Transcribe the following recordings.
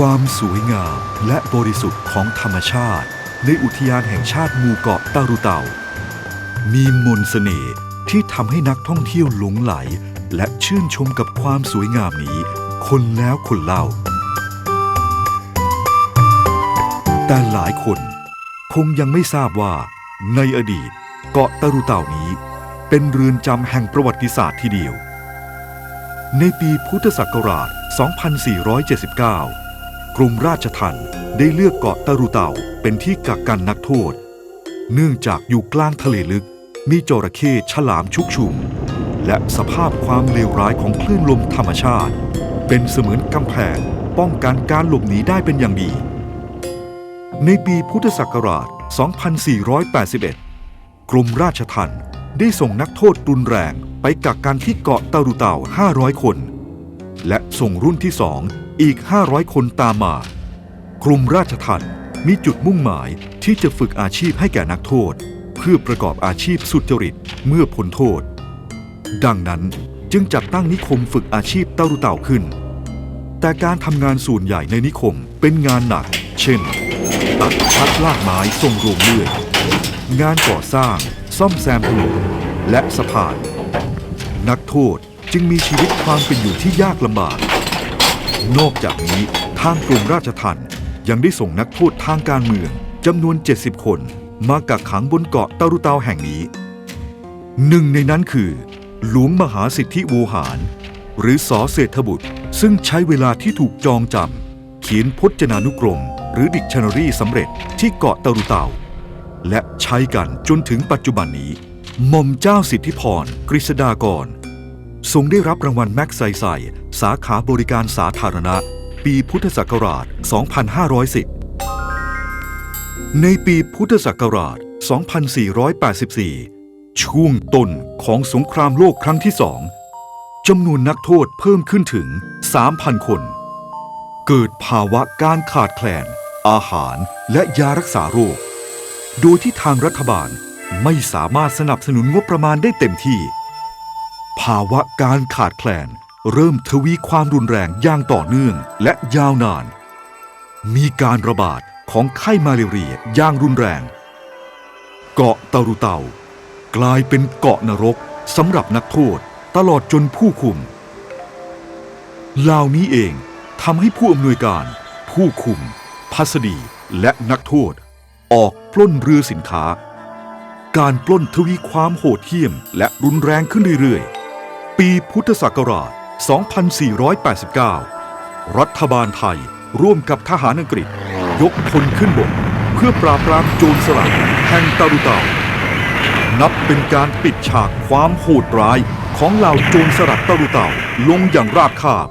ความสวยงามและบริสุทธิ์ของธรรมชาติ ในอุทยานแห่งชาติหมู่เกาะตารุเตา มีมนต์เสน่ห์ที่ทำให้นักท่องเที่ยวหลงไหล และชื่นชมกับความสวยงามนี้ คนแล้วคนเล่า แต่หลายคนคงยังไม่ทราบว่า ในอดีตเกาะตารุเตานี้ เป็นเรือนจำแห่งประวัติศาสตร์ที่เดียวในปีพุทธศักราช 2479 กรมราชทัณฑ์ได้เลือกเกาะตารุเต่าเป็นที่กักกันนักโทษ เนื่องจากอยู่กลางทะเลลึก มีจระเข้ฉลามชุกชุม และสภาพความเลวร้ายของคลื่นลมธรรมชาติ เป็นเสมือนกำแพงป้องกันการหลบหนีได้เป็นอย่างดี ในปีพุทธศักราช 2481 กรมราชทัณฑ์ได้ส่งนักโทษรุนแรงไปกักกันที่เกาะตารุเต่า 500 คน และส่งรุ่นที่สอง อีก 500 คนตามมา กรมราชทัณฑ์มีจุดมุ่งหมายที่จะฝึกอาชีพให้แก่นักโทษ เพื่อประกอบอาชีพสุจริตเมื่อพ้นโทษ ดังนั้นจึงจัดตั้งนิคมฝึกอาชีพเตารุเต่าขึ้น แต่การทำงานส่วนใหญ่ในนิคมเป็นงานหนัก เช่น ตัดพัดลากไม้ส่งโรงเลื่อย งานก่อสร้าง ซ่อมแซมถนนและสะพาน นักโทษจึงมีชีวิตความเป็นอยู่ที่ยากลำบาก นอกจากนี้ทางกรมราชทัณฑ์ยังได้ส่งนักโทษทางการเมืองจำนวน 70 คนมากักขังบนเกาะตารุเตาแห่งนี้ หนึ่งในนั้นคือ หลวงมหาสิทธิโวหาร หรือสอเศรษฐบุตร ซึ่งใช้เวลาที่ถูกจองจำเขียนพจนานุกรม หรือดิกชันนารีสำเร็จที่เกาะตารุเตา และใช้กันจนถึงปัจจุบันนี้หม่อมเจ้าสิทธิพรกฤษดากร ทรงได้รับรางวัลแม็กไซไซสาขาบริการสาธารณะ ปีพุทธศักราช 2510 ในปีพุทธศักราช 2484 ช่วงต้นของสงครามโลกครั้งที่สองจำนวนนักโทษเพิ่มขึ้นถึง 3,000 คน เกิดภาวะการขาดแคลน อาหารและยารักษาโรค โดยที่ทางรัฐบาลไม่สามารถสนับสนุนงบประมาณได้เต็มที่ ภาวะการขาดแคลน เริ่มทวีความรุนแรงอย่างต่อเนื่องและยาวนาน มีการระบาดของไข้มาเลเรียอย่างรุนแรง เกาะตารุเตากลายเป็นเกาะนรกสำหรับนักโทษตลอดจนผู้คุมเหล่านี้เองทำให้ผู้อำนวยการ ผู้คุม พัสดีและนักโทษ ออกปล้นเรือสินค้า การปล้นทวีความโหดเหี้ยมและรุนแรงขึ้นเรื่อยๆ ปีพุทธศักราช 2489 รัฐบาลไทยร่วมกับทหารอังกฤษ ยกพลขึ้นบก เพื่อปราบปรามโจรสลัดแห่งตารุเตา นับเป็นการปิดฉากความโหดร้ายของเหล่าโจรสลัดตารุเต่าลงอย่างราบคาบ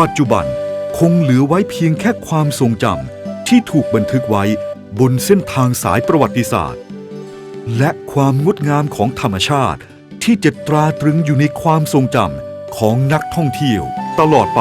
ปัจจุบันคงเหลือไว้เพียงแค่ความทรงจำที่ถูกบันทึกไว้บนเส้นทางสายประวัติศาสตร์ และความงดงามของธรรมชาติ ที่จะตราตรึงอยู่ในความทรงจำของนักท่องเที่ยวตลอดไป